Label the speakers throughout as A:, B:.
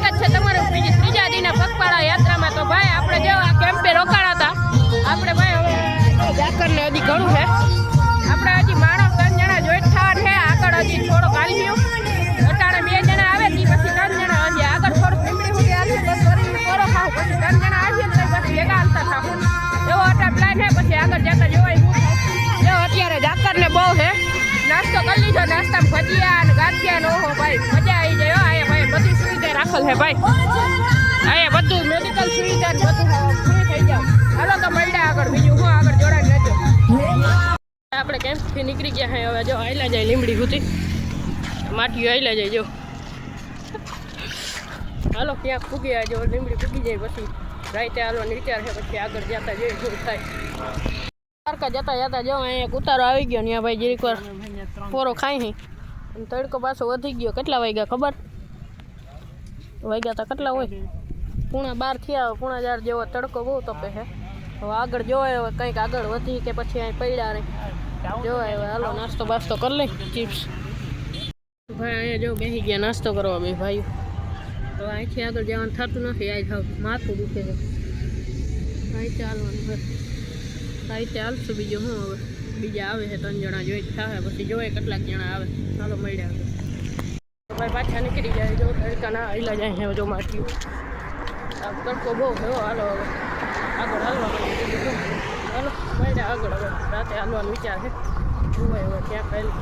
A: સ્વાગત છે તમારું બીજી ત્રીજા દિને પગપાળા યાત્રામાં. તો ભાઈ, આપણે જો આ કેમ્પે રોકાણા હતા. આપણે ભાઈ, હવે ઝાકરને હજી ઘણું છે. આપણે હજી માણસ ત્રણ જણા જોઈ થવા છે. આગળ હજી થોડોક હાલ્યું. અટાણે બે જણા આવે ને પછી ત્રણ જણા હજી આગળ થોડું લીમડી સુધી હાલીએ બસ વળી પોરો ખાવ પછી ત્રણ જણા આવીએ ને પછી ભેગા હાલતા થાવું એવો અટા પ્લાન છે. પછી આગળ જતા જોવાય હું જો, અત્યારે ઝાકરને બહુ છે. નાસ્તો કરી લીધો. નાસ્તામાં ભજીયા અને ગાંઠિયા ને ઓહો ભાઈ. સુવિધા હે ભાઈ. અહીંયા બધું મેડિકલ સુવિધા બધું ફ્રી થઈ જાવ હાલો તો મળ્યા આગળ બીજું હું આગળ જોડાઈ લેજો આપણે કેમ્પથી નીકળી ગયા હે હવે જો આયલા જાય લીમડી સુધી. માટી આયલા જાય જો. હાલો ક્યાંક પૂગ્યા જો લીમડી પૂગી જાય પછી. રાઈતે હાલવાનો વિચાર છે પછી આગળ જતા જોઈએ શું થાય. દ્વારકા જતા જતા જો અહીંયા ઉતારો આવી ગયો ને ભાઈ જરીક વાર પોરો ખાઈ હી. અને તડકો પાછો વધી ગયો. કેટલા વાગ્યા ખબર? વાગ્યા તો કેટલા હોય? પૂણા બાર થયા, પૂણા ચાર જેવો તડકો બહુ તપે છે હવે આગળ જોવાય, હવે કંઈક આગળ વધી કે પછી અહીં પડ્યા રહે. જોવાય, હવે હાલો, નાસ્તો બાસ્તો કરી લઈ, ચિપ્સ. ભાઈ, અહીંયા જો બેસી ગયા નાસ્તો કરવા બે ભાઈઓ. હવે અહીંથી આગળ જવાનું થતું નથી આ થાવ માથું દુખે છે. અહીં ચાલવાનું છે. સાહિત્ય હાલશું બીજું શું હવે? બીજા આવે છે, ત્રણ જણા જોઈ થાય પછી જોઈએ કેટલાક જણા આવે. ચાલો મળ્યા હવે. ભાઈ પાછા નીકળી જાય જો તડકાના આવેલા જાય છે જો માટી. તડકો બહુ થયો. હાલો હવે. આગળ હાલવા હાલો ભાઈ આગળ હવે. રાતે હાલવાનો વિચાર છે. જોવાય હવે ક્યાં પહેલું.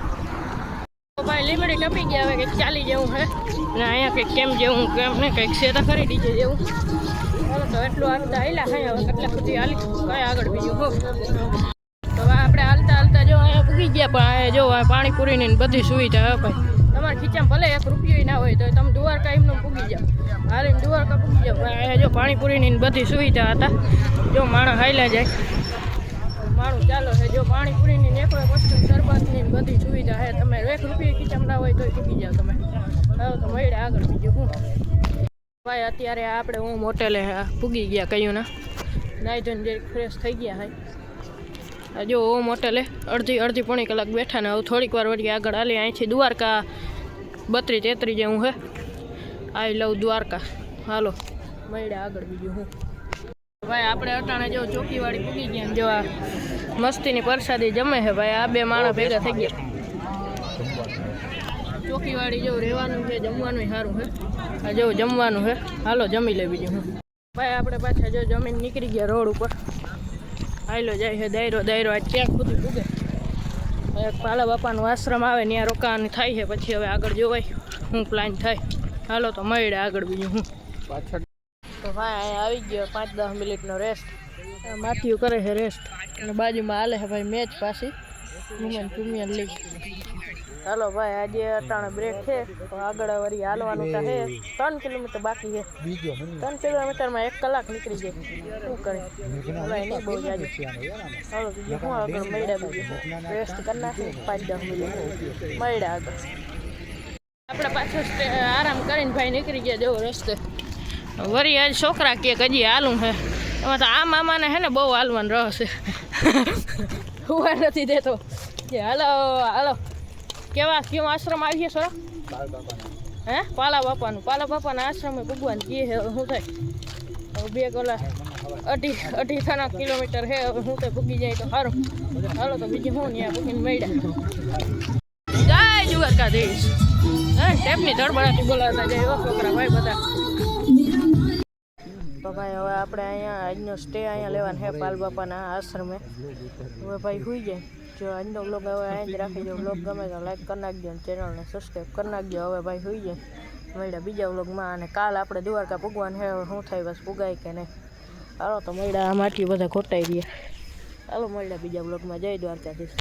A: ભાઈ લીમડી ટપી ગયા હવે કંઈક ચાલી જેવું છે અને અહીંયા કંઈક કેમ જેવું, કેમ ને કંઈક સેતા કરી દીજે જેવું. હાલો, તો એટલું હાલતા આવેલા હે. હવે કેટલા સુધી હાલી? કઈ આગળ બીજું હો તો આપણે હાલતા હાલતા જો અહીંયા પૂગી ગયા, પણ અહીંયા જો પાણીપુરીની બધી સુવિધા હે ભાઈ. તમારા ખીચામાં ભલે એક રૂપિયો ના હોય તો તમે દ્વારકા એમનો પૂગી જાઓ. હાલીને દ્વારકા પૂગી જાઓ. અહીંયા જો પાણીપુરીની બધી સુવિધા હતા. જો માણસ હાલ્યા જાય. માણું ચાલો છે. જો પાણીપુરીની એક વસ્તુ શરબતની બધી સુવિધા છે. તમે એક રૂપિયો ખીચામાં ના હોય તોય પૂગી જાઓ તમે. હવે તો મળ્યા આગળ બીજું હું ભાઈ, અત્યારે આપણે હું હોટેલે પૂગી ગયા કહ્યું ના નાઈ ધોઈને જરીક ફ્રેશ થઈ ગયા હોય જો ઓમ હોટેલે અડધી અડધી પોણી કલાક બેઠા ને હવે થોડીક વાર વળી આગળ હાલી અહીંથી દ્વારકા બત્રી તેત્રીસ જેવું હે. I love Dwarka. હાલો. મળ્યા આગળ બીજું હું. ભાઈ, આપણે અટાણે જો ચોકીવાળી પૂગી ગયા જો આ મસ્તીની પ્રસાદી જમે છે ભાઈ. આ બે માણસ ભેગા થઈ ગયા. ચોકીવાળી જો રહેવાનું છે, જમવાનું સારું છે આ જો જમવાનું છે હાલો, જમી લે બીજું હું. ભાઈ, આપણે પાછા જો જમીન નીકળી ગયા રોડ ઉપર. હાલો, જાય છે દાયરો દાયરો આ ક્યાંક બધું પૂગે. એક પાલા બાપાનો આશ્રમ આવે ત્યાં રોકાણ થાય છે પછી હવે આગળ જોવાય હું પ્લાન થાય. હાલો તો મળે આગળ બીજું હું પાછળ. તો ભાઈ અહીંયા આવી ગયો પાંચ દસ મિનિટનો રેસ્ટ માથિયું કરે છે રેસ્ટ અને બાજુમાં હાલે છે ભાઈ મેચ પાછી. વુમન પ્રીમિયર લીગ હાલો ભાઈ આજે અટાણે બ્રેક છે. તો આગળ વળી હાલવાનું તો છે ત્રણ કિલોમીટર બાકી છે. ત્રણ કિલોમીટરમાં એક કલાક નીકળી જાય શું કરે? ભાઈ નહીં બહુ જાજુ હાલો બીજું શું આગળ મળ્યા બીજું? રેસ્ટ કરી નાખી પાંચ દસ મિનિટ. મળ્યા આગળ. આપણે પાછું આરામ કરીને ભાઈ નીકળી ગયા જેવો રસ્તે. વળી આજ છોકરા કે હજી હાલું છે એમાં તો આ મામાને હે ને બહુ હાલવાનું રહે છે. હુવા નથી દેતો. કે હાલો હાલો. કેવા કેવો આશ્રમ આવીએ સર હે? પાલા બાપાનું. પાલા બાપાના આશ્રમે ભગવાન કે છે શું થાય? હવે બે કલાક અઢી અઢી થાના કિલોમીટર હે હવે શું થાય? પૂગી જાય તો સારું હાલો તો બીજું હું ત્યાં ભૂગીને મળ્યા જય દેશ હે ટેપની ધડબડાટી બોલાવતા જાય છોકરા ભાઈ બધા. તો ભાઈ, હવે આપણે અહીંયા આજનો સ્ટે અહીંયા લેવાનો હે પાલ બાપાના આશ્રમે. હવે ભાઈ સુઈ જાય. જો આજનો બ્લોગ હવે અહીં જ રાખી દો. બ્લોગ ગમે તો લાઈક કરી નાખજો અને ચેનલને સબસ્ક્રાઈબ કરી નાખજો. હવે ભાઈ, હોઈ જાય. મળ્યા બીજા બ્લોગમાં અને કાલ આપણે દ્વારકા પૂગવાનું હે શું થાય, બસ પુગાય કે નહીં. હાલો તો મળ્યા આ માટી બધા ખોટાઈ રહ્યા હાલો, મળ્યા બીજા બ્લોગમાં જય દ્વારકાધીશ.